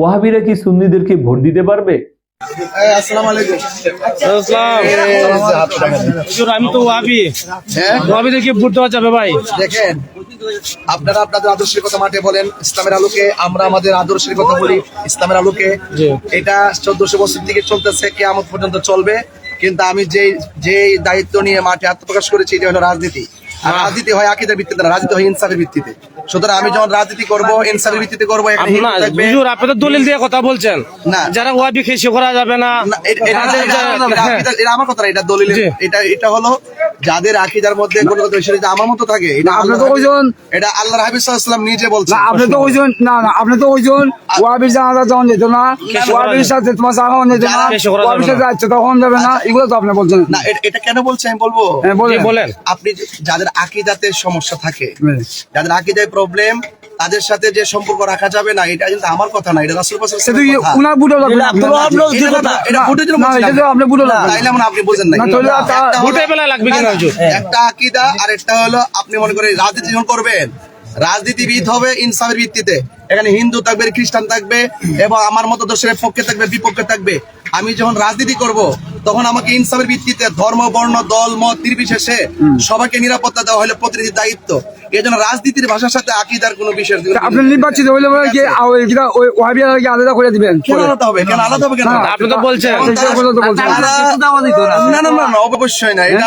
ওয়াহাবিরা কি সুন্নিদেরকে ভোট দিতে পারবে আসসালামু আলাইকুম হুজুর, আমি তো ওয়াবি হ্যাঁ ওয়াবিদেরকে ভোট দেওয়া যাবে ভাই দেখেন আপনারা আপনাদের আদর্শের কথা মাঠে বলেন ইসলামের আলোকে আমরা আমাদের আদর্শের কথা বলি ইসলামের আলোকে এটা চোদ্দশো বছর থেকে চলতেছে কেয়ামত পর্যন্ত চলবে কিন্তু আমি যে যে দায়িত্ব নিয়ে মাঠে আত্মপ্রকাশ করেছি এটা হলো রাজনীতি আর রাজনীতি হয় আকিদের ভিত্তিতে না, রাজনীতি হয় ইনসাফের ভিত্তিতে সুতরাং আমি যখন রাজনীতি করব ইনসাফের ভিত্তিতে করব। হুজুর আপনি তো দলিল দিয়ে কথা বলছেন না। যারা ওয়াবি খেসে করা যাবে না হ্যাঁ। এটা আমার কথা এটা দলিল এটা এটা হলো যাদের আকিদার মধ্যে কোনো কথা বিষয় আমার মতো থাকে। এটা আল্লাহ আপনি তো ওইজন- এটা আল্লাহর হাবিব সাল্লাল্লাহু নিজে বলছেন। না আপনি তো ওইজন না না আপনি তো ওইজন। ওয়াবির জানাজা যখন যেত না ওয়াবির সাথে তোমার সাহায্য যেত না ওয়াবির সাথে তখন যাবে না এগুলো তো আপনি বলছেন। না এটা- এটা কেন বলছেন আমি বলব? হ্যাঁ বলেন। আপনি যাদের আকিদাতে সমস্যা থাকে যাদের আকিদায় প্রবলেম তাদের সাথে যে সম্পর্ক রাখা যাবে না এটা কিন্তু আমার কথা না এটা রাসূল। উনার বুড়ো। আপনি বোঝেন না লাগবে একটা আকিদা আর একটা হলো আপনি মনে করেন রাজনীতি যখন করবেন। রাজনীতিবিদ হবে ইনসাফের ভিত্তিতে। এখানে হিন্দু থাকবে খ্রিস্টান থাকবে এবং আমার মতো দোষের পক্ষে থাকবে বিপক্ষে থাকবে। আমি যখন রাজনীতি করব তখন আমাকে ইনসাফের ভিত্তিতে ধর্ম বর্ণ দল মত নির্বিশেষে সবাইকে নিরাপত্তা দেওয়া হলে প্রতিনিধির দায়িত্ব। এই জন্য রাজনীতির ভাষার সাথে আকিদার কোনো বিষয় আপনি নির্বাচিত হইলে কি আলাদা করে দিবেন? কেন আলাদা হবে? কেন আলাদা হবে কেন? আপনি তো বলছেন। না না না না, অবশ্যই না। এটা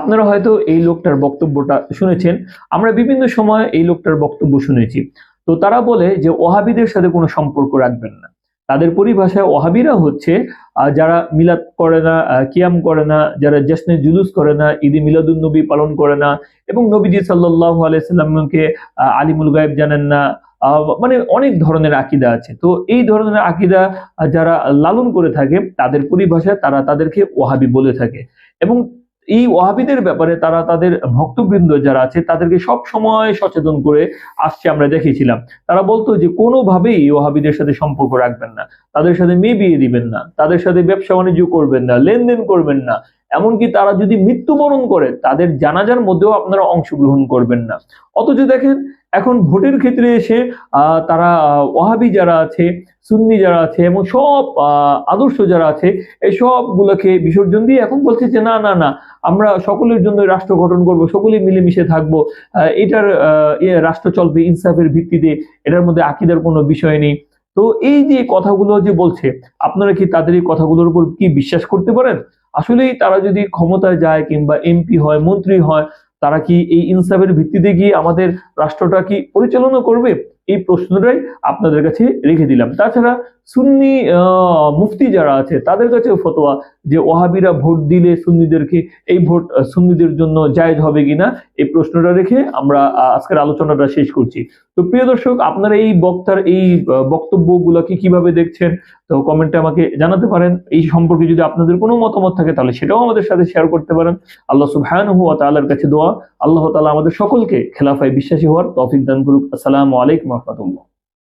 আপনারা হয়তো এই লোকটার বক্তব্যটা শুনেছেন। আমরা বিভিন্ন সময় এই লোকটার বক্তব্য শুনেছি। তো তারা বলে যে ওহাবিদের সাথে কোনো সম্পর্ক রাখবেন না। তাদের পরিভাষায় ওহাবিরা হচ্ছে যারা মিলাদ করে না কিয়াম করে না, যারা জশ্নে জুলুস করে না, ঈদে মিলাদুন নবী পালন করে না এবং নবীজি সাল্লাহ আলাইসাল্লামকে আলিমুল গায়েব জানেন না মানে অনেক ধরনের আকিদা আছে। তো এই ধরনের আকিদা যারা লালন করে থাকে, তাদের পরিভাষায় তারা তাদেরকে ওহাবি বলে থাকে। এবং এই ওয়াহাবিদের ব্যাপারে তারা তাদের ভক্তবৃন্দ যারা আছে, তাদেরকে সব সময় সচেতন করে আসছে আমরা দেখেছিলাম। তারা বলতো যে, কোনোভাবেই ওয়াহাবিদের সাথে সম্পর্ক রাখবেন না। তাদের সাথে মেয়ে বিয়ে দিবেন না। তাদের সাথে ব্যবসা বাণিজ্য করবেন না, লেনদেন করবেন না। এমনকি তারা যদি মৃত্যুবরণ করে, তাদের জানাজার মধ্যেও আপনারা অংশগ্রহণ করবেন না। অথচ দেখেন, এখন ভোটের ক্ষেত্রে এসে তারা ওয়াহাবি যারা আছে, সুন্নি যারা আছে, এবং সব আদর্শ যারা আছে, এই সবগুলোকে বিসর্জন দিয়ে এখন বলছে যে, না না না আমরা সকলের জন্য রাষ্ট্র গঠন করব, সকলেই মিলেমিশে থাকব। এটার রাষ্ট্র চলবে ইনসাফের ভিত্তিতে, এটার মধ্যে আকিদার কোনো বিষয় নেই। তো এই যে কথাগুলো যে বলছে, আপনারা কি তাদের এই কথাগুলোর উপর কি বিশ্বাস করতে পারেন? আসলেই তারা যদি ক্ষমতায় যায় কিংবা এমপি হয়, মন্ত্রী হয়, তারা কি এই ইনসাফের ভিত্তিতে গিয়ে আমাদের রাষ্ট্রটা কি পরিচালনা করবে? এই প্রশ্নটাই আপনাদের কাছে রেখে দিলাম। তাছাড়া সুন্নি মুফতি যারা আছে, তাদের কাছেও ফতোয়া যে ওহাবিরা ভোট দিলে সুন্নিদেরকে এই ভোট সুন্নিদের জন্য জায়েজ হবে কিনা, এই প্রশ্নটা রেখে আমরা আজকের আলোচনাটা শেষ করছি। তো প্রিয় দর্শক, আপনারা এই বক্তার, এই বক্তব্যগুলোকে কীভাবে দেখছেন, তো কমেন্টে আমাকে জানাতে পারেন। এই সম্পর্কে যদি আপনাদের কোনো মতামত থাকে, তাহলে সেটাও আমাদের সাথে শেয়ার করতে পারেন। আল্লাহ সুবহানাহু ওয়া তাআলার কাছে দোয়া। আল্লাহ তাআলা আমাদের সকলকে খেলাফায় বিশ্বাসী হওয়ার তৌফিক দান করুক। আসসালামু আলাইকুম ওয়া রাহমাতুল্লাহ